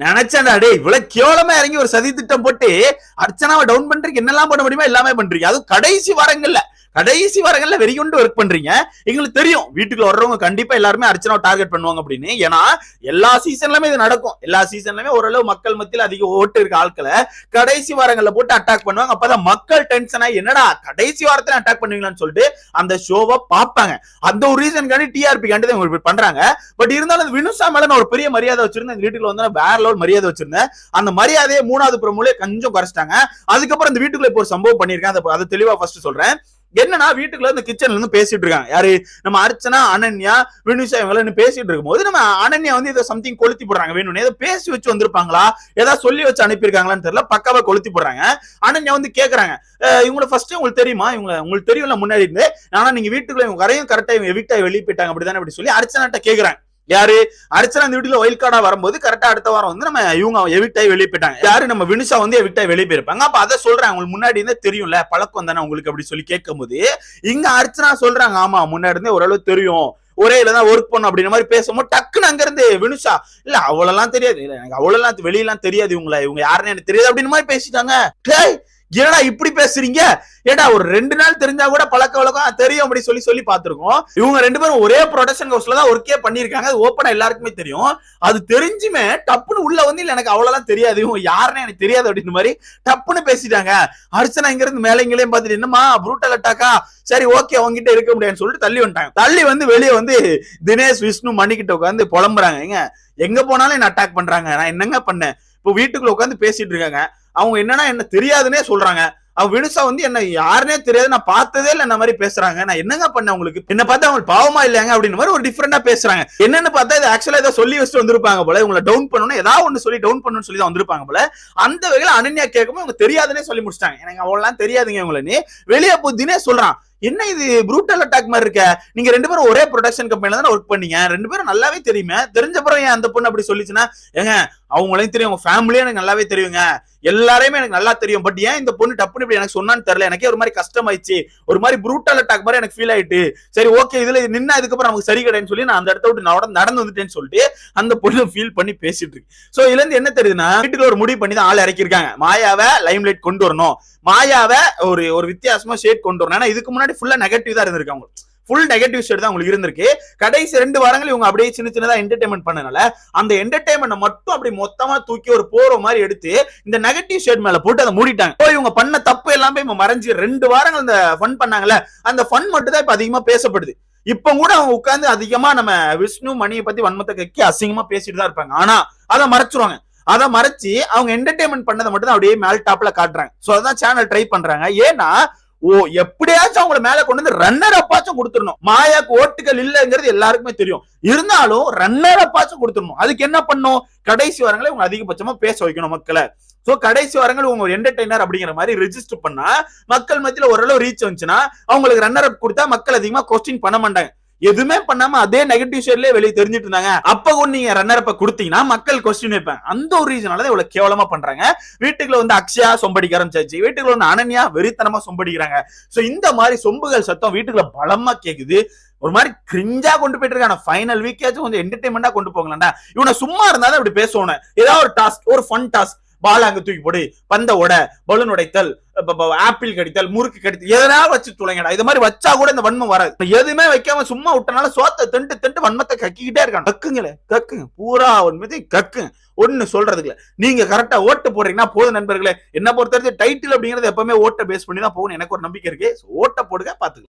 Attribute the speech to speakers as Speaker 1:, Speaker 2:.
Speaker 1: நினைச்சேன்டா டேய் இவ்வளவு கேவலமா இறங்கி ஒரு சதி திட்டம் போட்டு அர்ச்சனாவை டவுன் பண்றீங்க என்னெல்லாம் பண்ண முடியுமோ எல்லாமே பண்றீங்க. அதுவும் கடைசி வாரங்கள்ல. கடைசி வாரங்கள்ல வெறி கொண்டு ஒர்க் பண்றீங்க. எங்களுக்கு தெரியும். வீட்டுக்குள்ள வர்றவங்க கண்டிப்பா எல்லாருமே அர்ச்சனா டார்கெட் பண்ணுவாங்க அப்படின்னு. ஏன்னா எல்லா சீசன்லயுமே இது நடக்கும். எல்லா சீசன்லயுமே ஓரளவு மக்கள் மத்தியில் அதிக ஓட்டு இருக்க ஆட்களை கடைசி வாரங்கள்ல போட்டு அட்டாக் பண்ணுவாங்க. அப்பதான் மக்கள் டென்ஷன் ஆகி என்னடா கடைசி வாரத்துல அட்டாக் பண்ணுவீங்களான்னு சொல்லிட்டு அந்த ஷோவை பார்ப்பாங்க. அந்த ஒரு ரீசன்காண்டி டிஆர்பி காண்டி தான் இப்படி பண்றாங்க. பட் இருந்தாலும் அந்த வினுசா மேல நான் ஒரு பெரிய மரியாதை வச்சிருந்தேன். இந்த வீட்டுக்குள்ள வந்து வேற லெவல் மரியாதை வச்சிருந்தேன். அந்த மரியாதையை மூணாவது பிரமுலே கொஞ்சம் குறைச்சிட்டாங்க. அதுக்கப்புறம் இந்த வீட்டுக்குள்ள இப்போ ஒரு சம்பவம் பண்ணியிருக்கேன். அதை தெளிவா ஃபர்ஸ்ட் சொல்றேன். என்னன்னா வீட்டுக்குள்ள இந்த கிச்சன்ல இருந்து பேசிட்டு இருக்காங்க? யாரு? நம்ம அர்ச்சனா அனன்யா வினுஷா இவங்க எல்லாம் பேசிட்டு இருக்கும்போது நம்ம அனன்யா வந்து இதை சம்திங் கொளுத்தி போடுறாங்க. வேணும்னு ஏதோ பேசி வச்சு வந்திருப்பாங்களா? ஏதாவது சொல்லி வச்சு அனுப்பியிருக்காங்களான்னு தெரியல. பக்காவா கொளுத்தி போடுறாங்க. அனன்யா வந்து கேட்கறாங்க இவங்கள ஃபர்ஸ்ட் உங்களுக்கு தெரியுமா? இவங்க உங்களுக்கு தெரியும்ல முன்னாடி இருந்து. ஆனா நீங்க வீட்டுக்குள்ள இவங்க வரையும் கரெக்டா இவங்க எவிக்டா வெளியே போயிட்டாங்க. அப்படிதானே அப்படி சொல்லி அர்ச்சனாட்ட கேட்கறாங்க யாரு? அர்ச்சனா இந்த வீட்டுல ஒயில் கார்டா வரும்போது கரெக்டா அடுத்த வாரம் வந்து நம்ம இவங்க எவிக்ட் ஆகி வெளியே போயிட்டாங்க யாரு? நம்ம வினுஷா வந்து எவிக்ட் ஆகி வெளியே போயிருப்பாங்க அப்ப அதை சொல்றாங்க உங்களுக்கு முன்னாடி இருந்தே தெரியும்ல பழக்கம் தானே உங்களுக்கு அப்படி சொல்லி கேட்கும்போது. இங்க அர்ச்சனா சொல்றாங்க ஆமா முன்னாடி இருந்தே ஓரளவு தெரியும். ஒரே தான் ஒர்க் பண்ணும் அப்படின்ற மாதிரி பேசும்போது டக்குன்னு அங்க இருந்து வினுஷா இல்ல அவ்வளவுலாம் தெரியாது. இல்ல எனக்கு அவ்வளவுலாம் வெளியெல்லாம் தெரியாது இவங்கள. இவங்க யாருன்னு எனக்கு தெரியாது அப்படின்னு மாதிரி பேசிட்டாங்க. ஏடா என்னடா இப்படி பேசுறீங்க? ஏடா ஒரு ரெண்டு நாள் தெரிஞ்சா கூட பழக்க வழக்கம் தெரியும் அப்படி சொல்லி சொல்லி பார்த்துருக்கோம். இவங்க ரெண்டு பேரும் ஒரே ப்ரொடக்ஷன் ஹவுஸ்ல தான் ஒர்க்கே பண்ணிருக்காங்க அது ஓப்பனா எல்லாருக்குமே தெரியும். அது தெரிஞ்சுமே டப்புன்னு உள்ள வந்து இல்ல எனக்கு அவ்வளவுலாம் தெரியாது. இவங்க யாருன்னு எனக்கு தெரியாது அப்படின்னு மாதிரி டப்புன்னு பேசிட்டாங்க. அர்ச்சனா இங்க இருந்து மேல இங்கேயும் பார்த்துட்டு என்னமா ப்ரூட்டல் அட்டாக்கா சரி ஓகே உங்ககிட்ட இருக்க முடியாதுன்னு சொல்லிட்டு தள்ளி வந்துட்டாங்க. தள்ளி வந்து வெளியே வந்து தினேஷ் விஷ்ணு மணிக்கிட்ட உட்காந்து புலம்புறாங்க. ஏங்க எங்க போனாலும் என்ன அட்டாக் பண்றாங்க. நான் என்னங்க பண்ணேன்? இப்போ வீட்டுக்குள்ள உட்காந்து பேசிட்டு இருக்காங்க. அவங்க என்னன்னா என்ன தெரியாதுன்னே சொல்றாங்க. அவன் வினுசா வந்து என்ன யாருனே தெரியாது நான் பார்த்ததே இல்லை என்ன மாதிரி பேசுறாங்க. நான் என்னங்க பண்ணேன் உங்களுக்கு? என்ன பார்த்தா அவங்க பாவமா இல்லையாங்க? அப்படின்னு மாதிரி ஒரு டிஃப்ரெண்டா பேசுறாங்க. என்னன்னு பார்த்தா இது ஆக்சுவலா ஏதோ சொல்லி வச்சுட்டு வந்திருப்பாங்க போல. உங்களை டவுன் பண்ணணும் ஏதாவது ஒன்று சொல்லி டவுன் பண்ணணும்னு சொல்லி தான் வந்திருப்பாங்க போல. அந்த வகையில் அனன்யா கேட்கும் அவங்க தெரியாதுன்னே சொல்லி முடிச்சிட்டாங்க. எனக்கு அவங்களாம் தெரியாதுங்க உங்களை நீ. வெளியே புத்தினே சொல்றான். என்ன இது ப்ரூட்டல் அட்டாக் மாதிரி இருக்க? நீங்க ரெண்டு பேரும் ஒரே ப்ரொடக்ஷன் கம்பெனில தானே ஒர்க் பண்ணீங்க. ரெண்டு பேரும் நல்லாவே தெரியுமே. தெரிஞ்ச பிறகு ஏன் அந்த பொண்ணு அப்படி சொல்லிச்சுன்னா? ஏங்க அவங்களையும் தெரியும். உங்க ஃபேமிலியும் எனக்கு நல்லாவே தெரியுங்க. எல்லாரையுமே எனக்கு நல்லா தெரியும். பட் ஏன் இந்த பொண்ணு டப்புன்னு இப்படி எனக்கு சொன்னான்னு தெரியல. எனக்கே ஒரு மாதிரி கஷ்டம் ஆயிடுச்சு ஒரு மாதிரி ப்ரூட்டல் அட்டாக் மாதிரி எனக்கு ஃபீல் ஆயிட்டு. சரி ஓகே இதுல நின்னா இதுக்கப்புறம் நமக்கு சரி கிடையாதுன்னு சொல்லி நான் அந்த இடத்த விட்டு நடந்து நடந்து வந்துட்டேன்னு சொல்லிட்டு அந்த பொண்ணு ஃபீல் பண்ணி பேசிட்டு இருக்கு. சோ இதுல இருந்து என்ன தெரியுதுன்னா வீட்டுக்குள்ள ஒரு முடிவு பண்ணி தான் ஆள் இறக்கிருக்காங்க மாயாவை லைம் லைட் கொண்டு வரணும். மாயாவை ஒரு ஒரு வித்தியாசமா ஷேட் கொண்டு வரணும். ஏன்னா இதுக்கு முன்னாடி ஃபுல்லா நெகட்டிவ் தான் இருந்திருக்காங்க ஃபுல் நெகட்டிவ் ஷேட் தான் உங்களுக்கு இருந்திருக்கு. கடைசி ரெண்டு வாரங்கள் இவங்க அப்படியே சின்ன சின்னதா என்டர்டைன்மெண்ட் பண்ணனால அந்த என்டர்டைன்மெண்ட் மட்டும் அப்படி மொத்தமா தூக்கி ஒரு போற மாதிரி எடுத்து இந்த நெகட்டிவ் ஷேட் மேல போட்டு அதை மூடிட்டாங்க. போய் இவங்க பண்ண தப்பு எல்லாமே இப்ப மறைஞ்சு ரெண்டு வாரங்கள் இந்த ஃபன் பண்ணாங்கல்ல அந்த ஃபன் மட்டும் தான் இப்ப அதிகமா பேசப்படுது. இப்ப கூட அவங்க உட்காந்து அதிகமா நம்ம விஷ்ணு மணியை பத்தி வன்மத்தை கக்கி அசிங்கமா பேசிட்டு தான் இருப்பாங்க. ஆனா அதை மறைச்சிருவாங்க. அதை மறைச்சு அவங்க என்டர்டைன்மெண்ட் பண்ணதை மட்டும் தான் அப்படியே மேல் டாப்ல காட்டுறாங்க. சோ அதான் சேனல் ட்ரை பண்றாங்க. ஏன்னா ஓ எப்படியாச்சும் அவங்கள மேல கொண்டு வந்து ரன்னர் அப்பாச்சும் கொடுத்துடணும். மாயாக்கு ஓட்டுகள் இல்லைங்கிறது எல்லாருக்குமே தெரியும். இருந்தாலும் ரன்னர் அப்பாச்சும் கொடுத்துடணும். அதுக்கு என்ன பண்ணும் கடைசி வாரங்களை இவங்க அதிகபட்சமா பேச வைக்கணும் மக்களை. சோ கடைசி வாரங்கள் உங்க என்டர்டைனர் அப்படிங்கிற மாதிரி ரெஜிஸ்டர் பண்ணா மக்கள் மத்தியில ஓரளவு ரீச் வந்துச்சுன்னா அவங்களுக்கு ரன்னர் அப் கொடுத்தா மக்கள் அதிகமா கொஸ்டின் பண்ண மாட்டாங்க. எதுவுமே பண்ணாம அதே நெகட்டிவ் ஷேட்லயே வெளியே தெரிஞ்சிட்டு இருந்தாங்க. அப்ப கூட நீங்க ரன்னர் அப்ப கொடுத்தீங்கன்னா மக்கள் கொஸ்டின் வைப்பேன் அந்த ஒரு ரீசனால தான் இவ்வளவு கேவலமா பண்றாங்க. வீட்டுக்குள்ள வந்து அக்ஷயா சொம்படிக்க ஆரம்பிச்சாச்சு. வீட்டுக்குள்ள வந்து அனன்யா வெறித்தனமா சொம்படிக்கிறாங்க. சோ இந்த மாதிரி சொம்புகள் சத்தம் வீட்டுக்குள்ள பலமா கேக்குது. ஒரு மாதிரி கிரிஞ்சா கொண்டு போயிட்டு இருக்கான ஃபைனல் வீக்காச்சும் கொஞ்சம் என்டர்டைன்மெண்டா கொண்டு போங்களேன்டா இவனை சும்மா இருந்தாலும் அப்படி பேசணும் ஏதாவது ஒரு டாஸ்க் ஒரு ஃபன் டாஸ்க் பால் அங்க தூக்கி போடு பந்த உட பலூன் உடைத்தல் ஆப்பிள் கடித்தல் முறுக்கு கடித்தல் எதனா வச்சு துளைங்கடா. இது மாதிரி வச்சா கூட இந்த வன்மம் வராது. எதுவுமே வைக்காம சும்மா விட்டனால சோத்தை திண்டு திண்டு வன்மத்தை கக்கிக்கிட்டே இருக்கான். கக்குங்களே கக்குங்க. பூரா உண்மையை கக்குங்க. ஒன்னு சொல்றதுக்கு இல்ல. நீங்க கரெக்டா ஓட்டு போடுறீங்கன்னா போதும் நண்பர்களே. என்ன பொறுத்தவரைக்கும் டைட்டில் அப்படிங்கிறது எப்பவுமே ஓட்டை பேஸ் பண்ணி தான் போகணும். எனக்கு ஒரு நம்பிக்கை இருக்கு. ஓட்டை போடுங்க பாத்துக்கலாம்